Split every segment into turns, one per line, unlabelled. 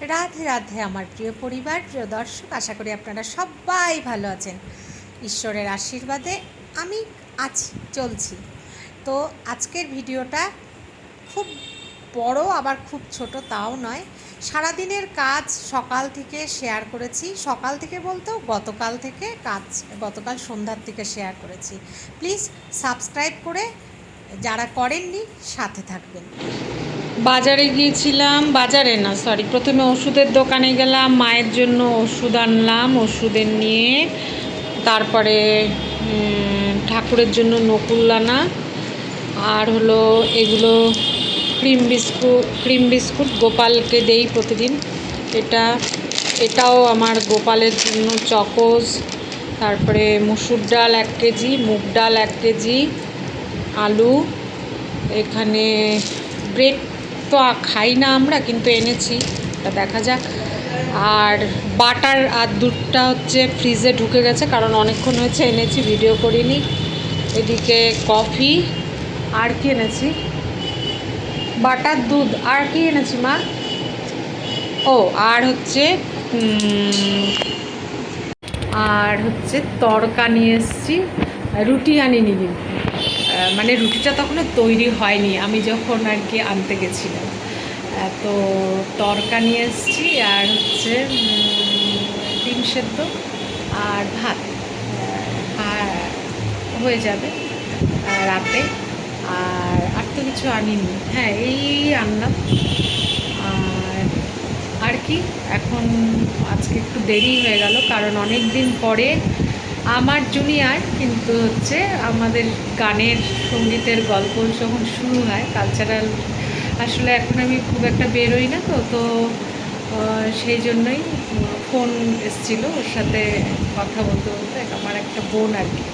রাধে রাধে আমার প্রিয় পরিবার, প্রিয় দর্শক, আশা করি আপনারা সবাই ভালো আছেন। ঈশ্বরের আশীর্বাদে আমি আছি, চলছি। তো আজকের ভিডিওটা খুব বড়, আবার খুব ছোট তাও নয়। সারাদিনের কাজ সকাল থেকে শেয়ার করেছি। সকাল থেকে বলতেও গতকাল থেকে কাজ, গতকাল সন্ধ্যার থেকে শেয়ার করেছি। প্লিজ সাবস্ক্রাইব করে যারা করেননি, সাথে থাকবেন।
বাজারে গিয়েছিলাম, বাজারে না সরি প্রথমে ওষুধের দোকানে গেলাম, মায়ের জন্য ওষুধ আনলাম, ওষুধের নিয়ে তারপরে ঠাকুরের জন্য নকুল আনা, আর হলো এগুলো ক্রিম বিস্কুট ক্রিম বিস্কুট গোপালকে দেই প্রতিদিন। এটা, এটাও আমার গোপালের জন্য চকোজ তারপরে মুসুর ডাল এক কেজি, মুগ ডাল এক কেজি, আলু, এখানে ব্রেড তো খাই না আমরা, কিন্তু এনেছি। তা দেখা যাক। আর বাটার আর দুধটা হচ্ছে ফ্রিজে ঢুকে গেছে, কারণ অনেকক্ষণ হয়েছে, এনেছি, ভিডিও করিনি। এদিকে কফি, আর কি এনেছি? বাটার দুধ, আর কি এনেছি মা? ও, আর হচ্ছে আর হচ্ছে তরকা নিয়ে এসেছি, রুটি আনিনি কিন্তু। মানে রুটিটা তখনও তৈরি হয়নি। আমি যখন আর কি আনতে গেছিলাম। তো তড়কা নিয়ে এসেছি আর হচ্ছে ডিম সেদ্ধ আর ভাত। হয়ে যাবে রাতে। আর আর তো কিছু আনিনি। হ্যাঁ এই আনলাম। আর আর কি? এখন আজকে একটু দেরি হয়ে গেল, কারণ অনেক দিন পরে আমার জুনিয়ার, কিন্তু হচ্ছে আমাদের গানের, সঙ্গীতের গল্প যখন শুরু হয় কালচারাল আসলে এখন আমি খুব একটা বেরোই না তো তো সেই জন্যই ফোন এসছিল, ওর সাথে কথা বলতে বলতে আমার একটা বোন আর কি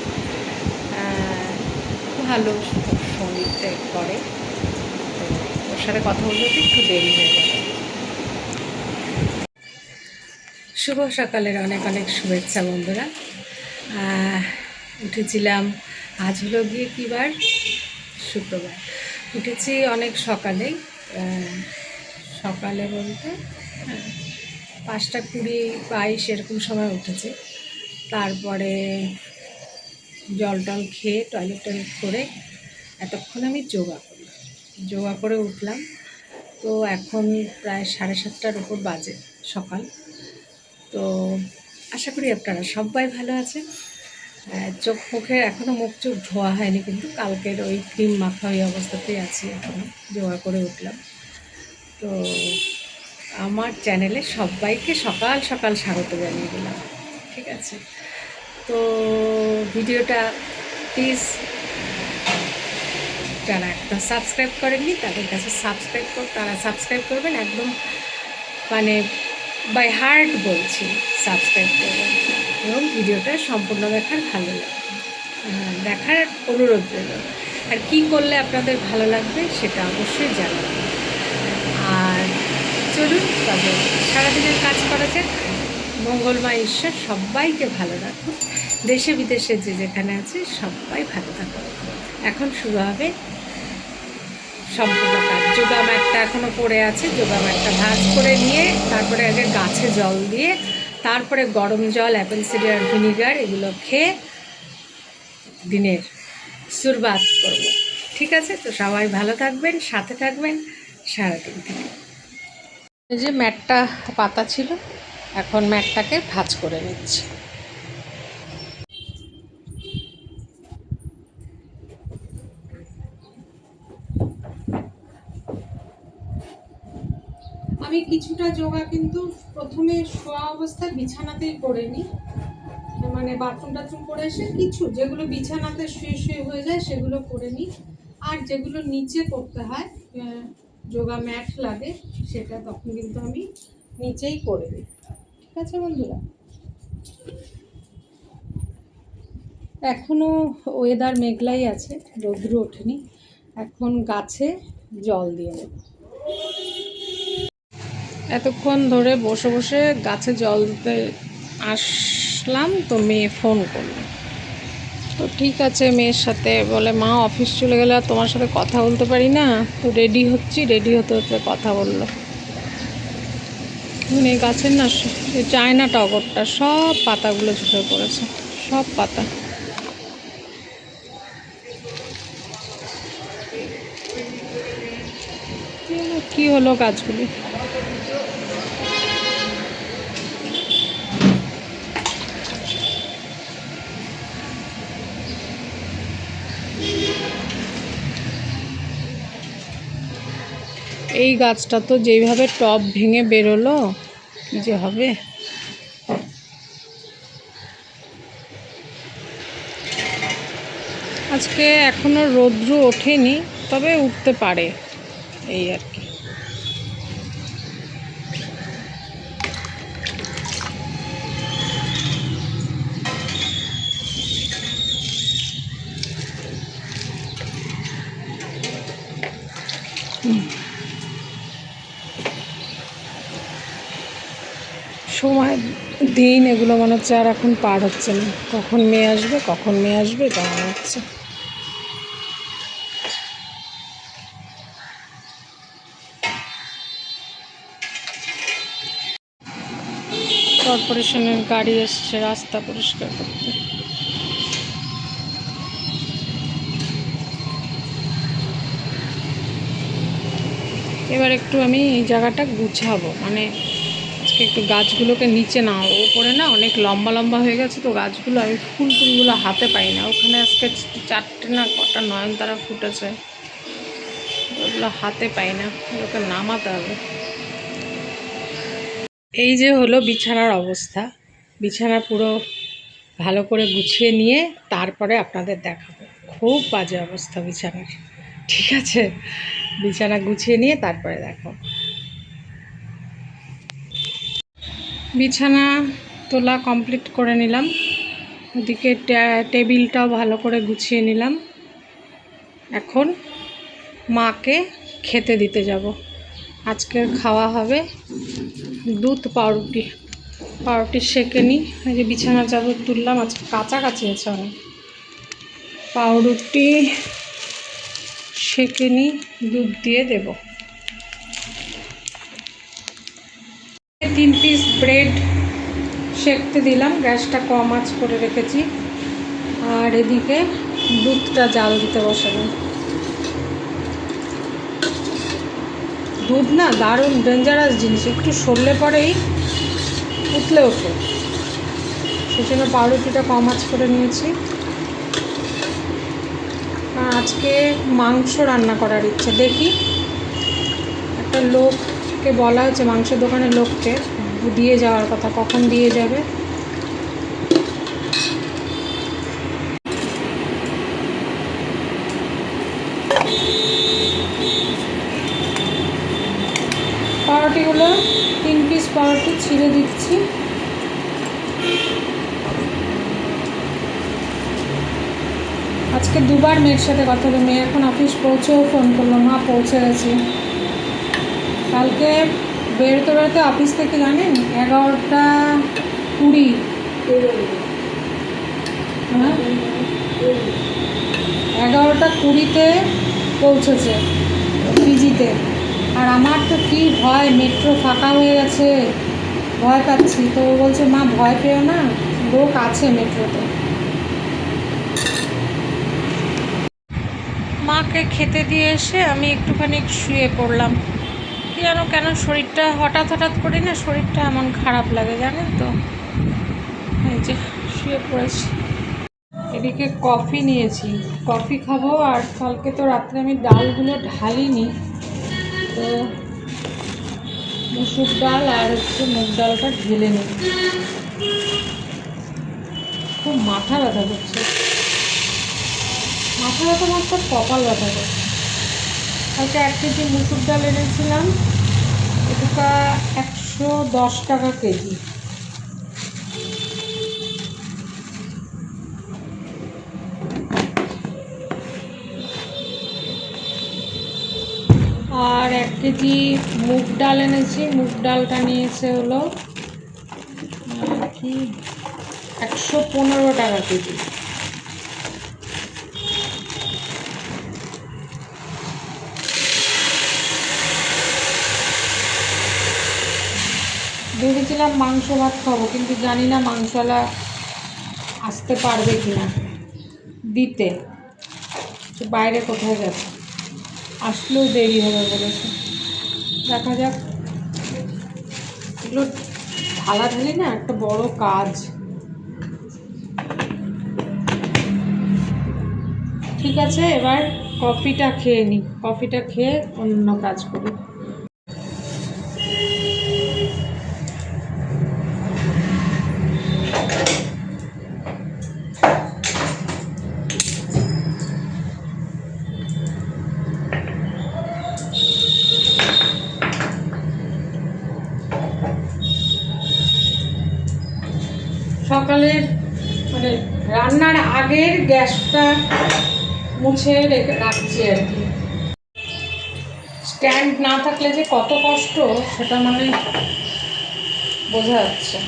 ভালো সংগীত করে, তো ওর সাথে কথা বলতে বলতে একটু দেরি হয়ে গেল। শুভ সকালের অনেক অনেক শুভেচ্ছা বন্ধুরা। উঠেছিলাম আজ হলো গিয়ে কী বার? শুক্রবার। উঠেছি অনেক সকালেই সকালে বলতে হ্যাঁ, পাঁচটা কুড়ি বাইশ এরকম সময় উঠেছে। তারপরে জল টল খেয়ে টয়লেট টয়লেট করে এতক্ষণ আমি যোগা করলাম। যোগা করে উঠলাম। তো এখন প্রায় সাড়ে সাতটার উপর বাজে সকাল। তো আশা করি আপনারা সবাই ভালো আছেন। চোখ মুখের এখনও মুখ চোখ ধোয়া হয়নি, কিন্তু কালকের ওই ক্রিম মাখা ওই অবস্থাতেই আছি এখনও যোগা করে উঠলাম। তো আমার চ্যানেলে সবাইকে সকাল সকাল স্বাগত জানিয়ে দিলাম, ঠিক আছে? তো ভিডিওটা প্লিজ যারা একদম সাবস্ক্রাইব করেননি, তাদের কাছে সাবস্ক্রাইব কর, তারা সাবস্ক্রাইব করবেন, একদম মানে বাই হার্ট বলছি সাবস্ক্রাইব করবেন। এবং ভিডিওটা সম্পূর্ণ দেখার ভালো লাগবে হ্যাঁ, দেখার অনুরোধ রইল। আর কী করলে আপনাদের ভালো লাগবে সেটা অবশ্যই জানাবেন। আর চলুন তবে সারাদিনের কাজ করা যাক। মঙ্গলময় ঈশ্বর সবাইকে ভালো রাখুন দেশে বিদেশে যে যেখানে আছে সবাই ভালো থাকুন এখন শুরু হবে সম্পূর্ণ কাজ। যোগা ম্যাটটা এখনও পড়ে আছে। যোগা ম্যাটটা ভাজ করে নিয়ে তারপরে আগে গাছে জল দিয়ে তারপরে গরম জল অ্যাপেল সিডার ভিনিগার এগুলো খেয়ে দিনের শুরবাত করব। ঠিক আছে? তো সবাই ভালো থাকবেন, সাথে থাকবেন, সারাদিন থেকে। যে ম্যাটটা পাতা ছিল, এখন ম্যাটটাকে ভাজ করে নিচ্ছি। আমি কিছুটা যোগা কিন্তু প্রথমে শোয়া অবস্থায় বিছানাতেই করে নিই। মানে বাথরুম টাথরুম করে এসে কিছু যেগুলো বিছানাতে শুয়ে শুয়ে হয়ে যায় সেগুলো করে নিই। আর যেগুলো নিচে করতে হয় যোগা ম্যাট লাগে সেটা তখন কিন্তু আমি নিচেই করে দিই। ঠিক আছে বন্ধুরা? এখনও ওয়েদার মেঘলাই আছে, রৌদ্র ওঠেনি। এখন গাছে জল দিয়ে দেবো। এতক্ষণ ধরে বসে বসে গাছে জল দিতে আসলাম, তো মেয়ে ফোন করল। তো ঠিক আছে, মেয়ের সাথে বলে, মা, অফিস চলে গেলে আর তোমার সাথে কথা বলতে পারি না? তো রেডি হচ্ছি, রেডি হতে হতে কথা বলল। মানে গাছের না চায়না টগরটা সব পাতাগুলো ঝরে পড়েছে, সব পাতা। কি হলো গাছগুলি? এই গাছটা তো যেইভাবে টপ ভেঙে বেরোলো, কি যে হবে? আজকে এখনও রৌদ্র ওঠেনি, তবে উঠতে পারে, এই আর কি। সময়, দিন এগুলো মনে হচ্ছে আর এখন পার হচ্ছে না। কখন মেয়ে আসবে, কখন মেয়ে আসবে এটা মনে হচ্ছে। কর্পোরেশনের গাড়ি এসছে রাস্তা পরিষ্কার করতে। এবার একটু আমি এই জায়গাটা গুছাবো। মানে আজকে একটু গাছগুলোকে নিচে না ওপরে না অনেক লম্বা লম্বা হয়ে গেছে তো গাছগুলো, আমি ফুল টুলগুলো হাতে পাই না ওখানে আজকে চারটে না কটা নয়নতারা ফুটেছে। ওগুলো হাতে পাই না ওগুলোকে নামাতে হবে। এই যে হলো বিছানার অবস্থা। বিছানা পুরো ভালো করে গুছিয়ে নিয়ে তারপরে আপনাদের দেখাবো। খুব বাজে অবস্থা বিছানার। ঠিক আছে? বিছানা গুছিয়ে নিয়ে তারপরে দেখাবো বিছানা তোলা কমপ্লিট করে নিলাম। ওদিকে টেবিলটাও ভালো করে গুছিয়ে নিলাম। এখন মাকে খেতে দিতে যাব। আজকের খাওয়া হবে দুধ পাউরুটি। পাউরুটি সেকে নিই এই যে বিছানা চাদর তুললাম, আজকে কাছাকাছি আছে অনেক। পাউরুটি সেকে নিই দুধ দিয়ে দেবো। তিন পিস ব্রেড সেকতে দিলাম। গ্যাসটা কম আঁচ করে রেখেছি। আর এদিকে দুধটা জাল দিতে বসালাম। দুধ না দারুণ ডেঞ্জারাস জিনিস। একটু সরলে পরেই উতলে ওঠে। সেজন্য পাউরুটিটা কম আঁচ করে নিয়েছি। আজকে মাংস রান্না করার ইচ্ছে। দেখি একটা লোককে বলা হয়েছে মাংসের দোকানের লোককে দিয়ে যাওয়ার কথা, কখন দিয়ে যাবে? পাউরুটিগুলো তিন পিস পাউরুটি ছিঁড়ে দিচ্ছি। আজকে দুবার মেয়ের সাথে কথা হলো মেয়ে এখন অফিস পৌঁছেও ফোন করল, মা পৌঁছে গেছি। কালকে বেরোতে বেরোতে অফিস থেকে জানেন এগারোটা কুড়ি। হ্যাঁ? এগারোটা কুড়িতে পৌঁছেছে পিজিতে। আর আমার তো কি ভয়, মেট্রো ফাঁকা হয়ে গেছে, ভয় পাচ্ছি। তো ও বলছে, মা, ভয় পেও না, লোক আছে মেট্রোতে। মাকে খেতে দিয়ে এসে আমি একটুখানি শুয়ে পড়লাম। কি জানো কেন শরীরটা হঠাৎ হঠাৎ করে না, শরীরটা এমন খারাপ লাগে, জানেন তো? এই যে শুয়ে পড়েছি। এদিকে কফি নিয়েছি। কফি খাব আর কালকে তো রাত্রে আমি ডালগুলো ঢালিনি। তো মুসুর ডাল আর হচ্ছে মুগ ডালটা ঢেলে নিই। খুব মাথা ব্যথা করছে। মাথা ব্যথা মাত্র কপাল ব্যথা করছে। কালকে এক কেজি মুসুর ডাল এনেছিলাম? এটা একশো দশ টাকা কেজি। আর এক কেজি মুগ ডাল এনেছি। মুগ ডালটা নিয়েছে হলো কি, একশো পনেরো টাকা কেজি। ভেবেছিলাম মাংস ভাত খাব, কিন্তু জানি না মাংসওয়ালা আসতে পারবে কি না দিতে বাইরে কোথায় গেছে আসলেও দেরি হবে বলেছে। দেখা যাক। এগুলো ঢালাঢালি না, একটা বড় কাজ। ঠিক আছে, এবার কফিটা খেয়ে নিই কফিটা খেয়ে অন্য কাজ করি। সকালের মানে রান্নার আগের গ্যাসটা মুছে রেখে রাখছি আর কি। স্ট্যান্ড না থাকলে যে কত কষ্ট, সেটা মানে বোঝা যাচ্ছে।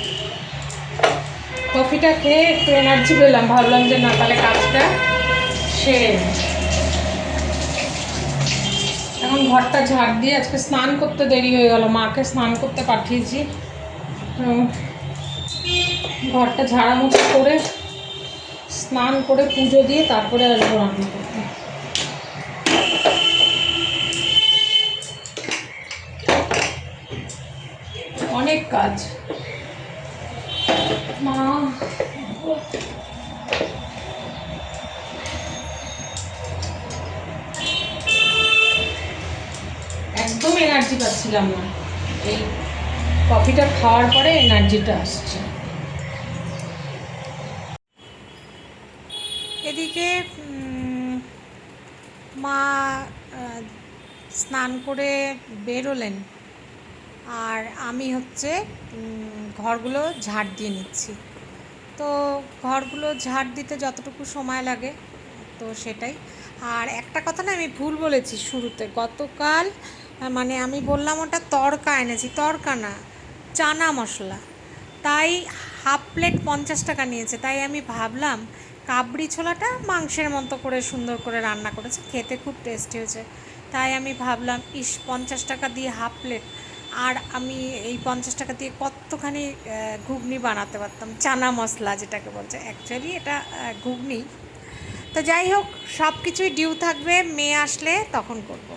কফিটা খেয়ে একটু এনার্জি পেলাম, ভাবলাম যে না, তাহলে কাজটা সেরে এখন ঘরটা ঝাড় দিয়ে আজকে স্নান করতে দেরি হয়ে গেল, মাকে স্নান করতে পাঠিয়েছি। ঘরটা ঝাড়ামুছি করে, স্নান করে পুজো দিয়ে তারপরে আসব রান্না করতে। অনেক কাজ। মা, একদম এনার্জি পাচ্ছিলাম না। এই কফিটা খাওয়ার পরে এনার্জিটা আসছে।
উম, মা স্নান করে বেরোলেন। আর আমি হচ্ছে ঘরগুলো ঝাড় দিয়ে নিচ্ছি। তো ঘরগুলো ঝাড় দিতে যতটুকু সময় লাগে তো সেটাই। আর একটা কথা না আমি ভুল বলেছি শুরুতে। গতকাল মানে আমি বললাম ওটা তড়কা এনেছি। তড়কা না চানা মশলা। তাই হাফ প্লেট পঞ্চাশ টাকা নিয়েছে। তাই আমি ভাবলাম কাবড়ি ছোলাটা মাংসের মতো করে সুন্দর করে রান্না করেছে, খেতে খুব টেস্টি হয়েছে। তাই আমি ভাবলাম, ইস, পঞ্চাশ টাকা দিয়ে হাফ প্লেট আর আমি এই পঞ্চাশ টাকা দিয়ে কতখানি ঘুগনি বানাতে পারতাম? চানা মশলা যেটাকে বলছে। অ্যাকচুয়ালি এটা ঘুগনি। তো যাই হোক সব কিছুই ডিউ থাকবে মেয়ে আসলে তখন করব।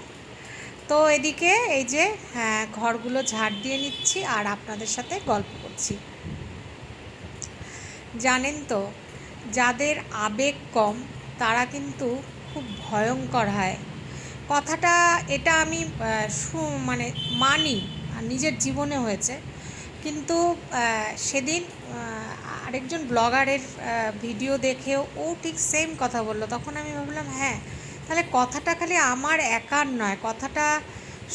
তো এদিকে এই যে হ্যাঁ ঘরগুলো ঝাড় দিয়ে নিচ্ছি আর আপনাদের সাথে গল্প করছি। জানেন তো যাদের আবেগ কম, তারা কিন্তু খুব ভয়ঙ্কর হয়। কথাটা, এটা আমি মানে মানি নিজের জীবনে হয়েছে। কিন্তু সেদিন আরেকজন ব্লগারের ভিডিও দেখেও ও ঠিক সেম কথা বলল। তখন আমি ভাবলাম হ্যাঁ তাহলে কথাটা খালি আমার একার নয়। কথাটা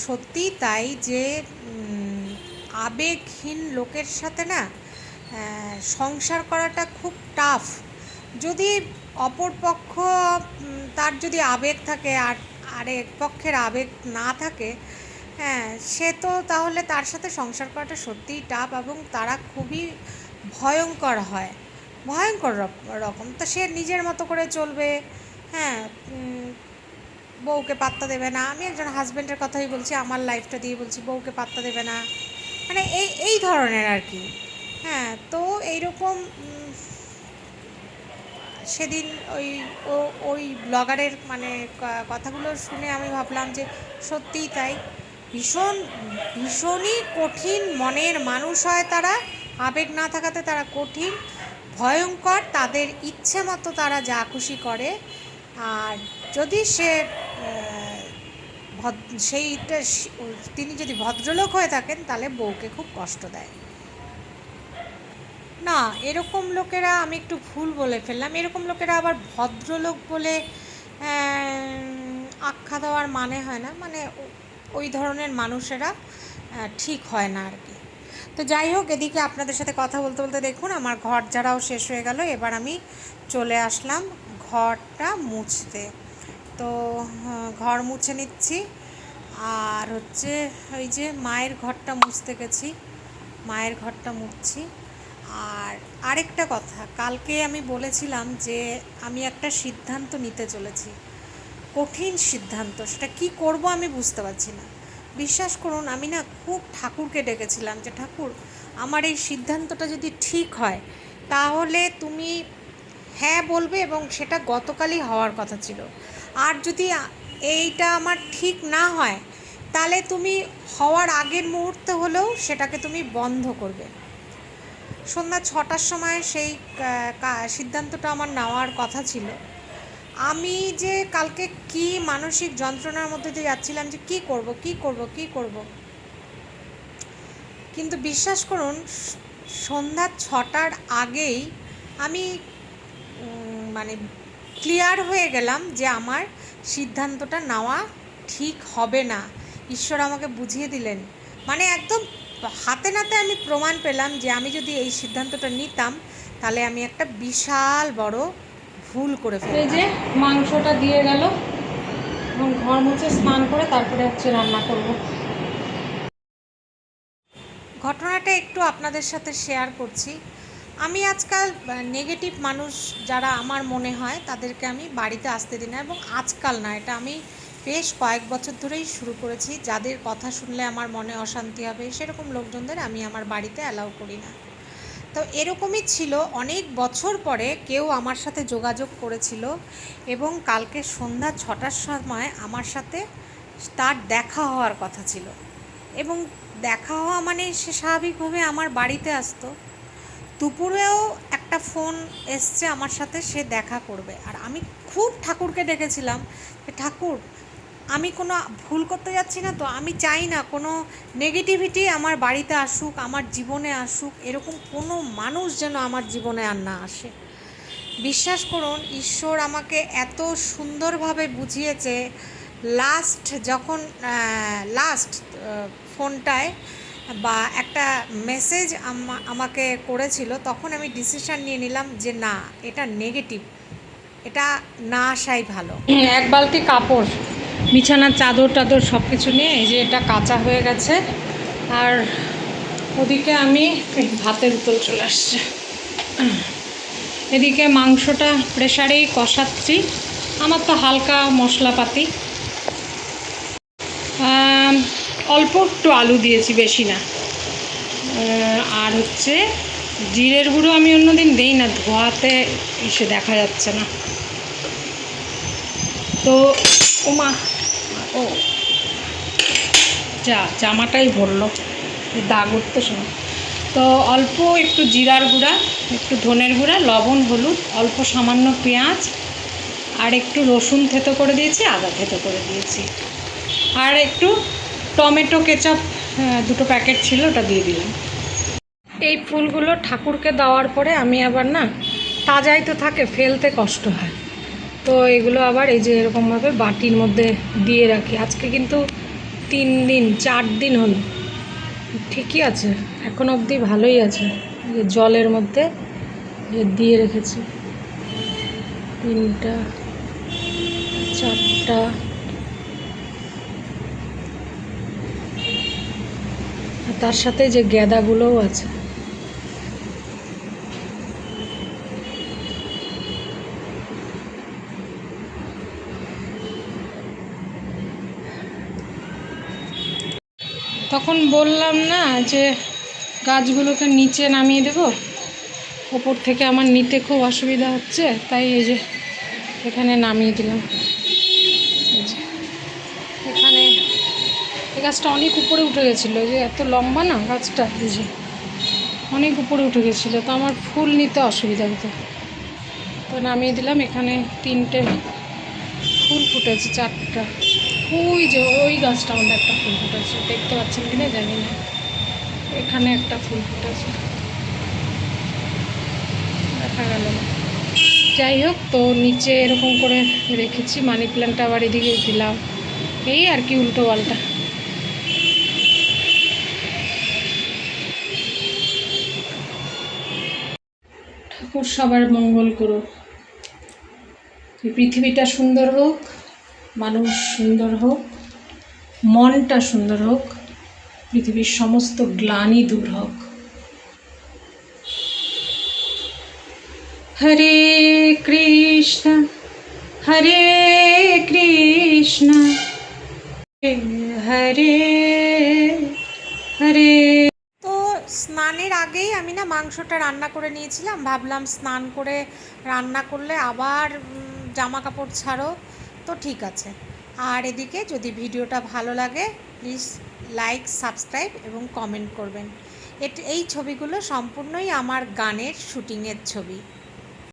সত্যিই তাই যে আবেগহীন লোকের সাথে না সংসার করাটা খুব টাফ যদি অপর পক্ষ তার যদি আবেগ থাকে আর আরেক পক্ষের আবেগ না থাকে হ্যাঁ সে তো তাহলে তার সাথে সংসার করাটা সত্যিই টাফ এবং তারা খুবই ভয়ঙ্কর হয়। ভয়ঙ্কর রকম। তো সে নিজের মতো করে চলবে হ্যাঁ বউকে পাত্তা দেবে না। আমি একজন হাজব্যান্ডের কথাই বলছি, আমার লাইফটা দিয়ে বলছি, বউকে পাত্তা দেবে না। মানে এই এই ধরনের আর কি। হ্যাঁ তো এইরকম সেদিন ওই, ও, ওই ব্লগারের মানে কথাগুলো শুনে আমি ভাবলাম যে সত্যিই তাই। ভীষণ, ভীষণই কঠিন মনের মানুষ হয় তারা। আবেগ না থাকাতে তারা কঠিন। ভয়ঙ্কর, তাদের ইচ্ছে মতো তারা যা খুশি করে। আর যদি সে সেইটা তিনি যদি ভদ্রলোক হয়ে থাকেন, তাহলে বউকে খুব কষ্ট দেয়। না, এরকম লোকেরা আমি একটু ভুল বলে ফেললাম। এরকম লোকেরা আবার ভদ্রলোক বলে আখ্যা দেওয়ার মানে হয় না। মানে ওই ধরনের মানুষেরা ঠিক হয় না আর কি। তো যাই হোক, এদিকে আপনাদের সাথে কথা বলতে বলতে দেখুন, আমার ঘর যারাও শেষ হয়ে গেল। এবার আমি চলে আসলাম ঘরটা মুছতে। তো ঘর মুছে নিচ্ছি। আর হচ্ছে, ওই যে মায়ের ঘরটা মুছতে গেছি। মায়ের ঘরটা মুছছি। আর আরেকটা কথা, কালকে আমি বলেছিলাম যে আমি একটা সিদ্ধান্ত নিতে চলেছি, কঠিন সিদ্ধান্ত, সেটা কি করব আমি বুঝতে পারছি না। বিশ্বাস করুন, আমি না খুব ঠাকুরকে ডেকেছিলাম যে, ঠাকুর, আমার এই সিদ্ধান্তটা যদি ঠিক হয়, তাহলে তুমি হ্যাঁ বলবে এবং সেটা গতকালই হওয়ার কথা ছিল। আর যদি এইটা আমার ঠিক না হয়, তাহলে তুমি হওয়ার আগের মুহূর্তে হলেও সেটাকে তুমি বন্ধ করবে। সন্ধ্যা ছটার সময় সেই সিদ্ধান্তটা আমার নেওয়ার কথা ছিল। আমি যে কালকে কি মানসিক যন্ত্রণার মধ্যে দিয়ে যাচ্ছিলাম যে কি করব কি করব কি করব। কিন্তু বিশ্বাস করুন, সন্ধ্যা ছটার আগেই আমি মানে ক্লিয়ার হয়ে গেলাম যে আমার সিদ্ধান্তটা নেওয়া ঠিক হবে না। ঈশ্বর আমাকে বুঝিয়ে দিলেন। মানে একদম হাতে নাতে আমি প্রমাণ পেলাম যে আমি যদি এই সিদ্ধান্তটা নিতাম তাহলে আমি একটা বিশাল বড় ভুল করে
এই যে মাংসটা দিয়ে গেল এবং ঘর মুছে স্নান করে তারপরে হচ্ছে রান্না করব।
ঘটনাটা একটু আপনাদের সাথে শেয়ার করছি। আমি আজকাল নেগেটিভ মানুষ যারা আমার মনে হয় তাদেরকে আমি বাড়িতে আসতে দিই না এবং আজকাল না এটা আমি বেশ কয়েক বছর ধরেই শুরু করেছি। যাদের কথা শুনলে আমার মনে অশান্তি হবে, সেরকম লোকজনদের আমি আমার বাড়িতে অ্যালাউ করি না। তো এরকমই ছিল। অনেক বছর পরে কেউ আমার সাথে যোগাযোগ করেছিল এবং কালকে সন্ধ্যা ছটার সময় আমার সাথে তার দেখা হওয়ার কথা ছিল। এবং দেখা হওয়া মানে সে স্বাভাবিকভাবে আমার বাড়িতে আসতো। দুপুরেও একটা ফোন এসছে আমার সাথে, সে দেখা করবে। আর আমি খুব ঠাকুরকে ডেকেছিলাম ঠাকুর আমি কোনো ভুল করতে যাচ্ছি না তো আমি চাই না কোনো নেগেটিভিটি আমার বাড়িতে আসুক, আমার জীবনে আসুক, এরকম কোনো মানুষ যেন আমার জীবনে আর না আসে। বিশ্বাস করুন, ঈশ্বর আমাকে এত সুন্দরভাবে বুঝিয়েছে লাস্ট যখন লাস্ট ফোনটায় বা একটা মেসেজ আমাকে করেছিল, তখন আমি ডিসিশন নিয়ে নিলাম যে না, এটা নেগেটিভ এটা না আসাই ভালো।
এক বালতি কাপড়। বিছানার চাদর টাদর সব কিছু নিয়ে এই যে এটা কাঁচা হয়ে গেছে। আর ওদিকে আমি ভাতের উতল চলে আসছে। এদিকে মাংসটা প্রেশারেই কষাচ্ছি। আমার তো হালকা মশলাপাতি। অল্প একটু আলু দিয়েছি, বেশি না। আর হচ্ছে জিরের গুঁড়ো আমি অন্যদিন দিই না, ধোয়াতে এসে দেখা যাচ্ছে না। তো ওমা ও। যা, জামাটাই ভরলো। দাগ উঠতে সময় তো অল্প একটু জিরার গুঁড়া, একটু ধনের গুঁড়া, লবণ, হলুদ, অল্প সামান্য পেঁয়াজ, আর একটু রসুন থেতো করে দিয়েছি, আদা থেতো করে দিয়েছি। আর একটু টমেটো কেচাপ দুটো প্যাকেট ছিল, ওটা দিয়ে দিলাম। এই ফুলগুলো ঠাকুরকে দেওয়ার পরে আমি আবার না, তাজাই তো থাকে, ফেলতে কষ্ট হয়। তো এগুলো আবার এই যে এরকমভাবে বাটির মধ্যে দিয়ে রাখি। আজকে কিন্তু তিন দিন, চার দিন হলো। ঠিকই আছে, এখন অবধি ভালোই আছে। জলের মধ্যে দিয়ে রেখেছি। তিনটা, চারটা তার সাথে যে গ্যাদাগুলোও আছে। তখন বললাম না যে গাছগুলোকে নিচে নামিয়ে দেব। ওপর থেকে আমার নিতে খুব অসুবিধা হচ্ছে, তাই এই যে এখানে নামিয়ে দিলাম। এখানে এই গাছটা অনেক উপরে উঠে গেছিল যে এত লম্বা না গাছটা যে অনেক উপরে উঠে গেছিল, তো আমার ফুল নিতে অসুবিধা হতো। তো নামিয়ে দিলাম, এখানে তিনটে ফুল ফুটেছে, চারটা। ওই যে, ওই গাছটা আমাদের একটা ফুল ফুটেছে। দেখতে পাচ্ছেন কিনা জানি না। এখানে একটা ফুল ফুটেছে। দেখা গেল না। যাই হোক, তো নিচে এরকম করে রেখেছি। মানি প্ল্যান্টটা আবার এদিকে দিলাম। এই আর কি উল্টো পাল্টা। ঠাকুর সবার মঙ্গল করুক। পৃথিবীটা সুন্দর হোক। মানুষ সুন্দর হোক, মনটা সুন্দর হোক, পৃথিবীর সমস্ত গ্লানি দূর হোক। হরে কৃষ্ণ হরে কৃষ্ণ, হরে হরে।
তো স্নানের আগেই আমি না মাংসটা রান্না করে নিয়েছিলাম, ভাবলাম স্নান করে রান্না করলে আবার জামা কাপড় ছাড়ো। তো ঠিক আছে। আর এদিকে যদি ভিডিওটা ভালো লাগে প্লিজ লাইক সাবস্ক্রাইব এবং কমেন্ট করবেন। এই ছবিগুলো সম্পূর্ণই আমার গানের শুটিংয়ের ছবি।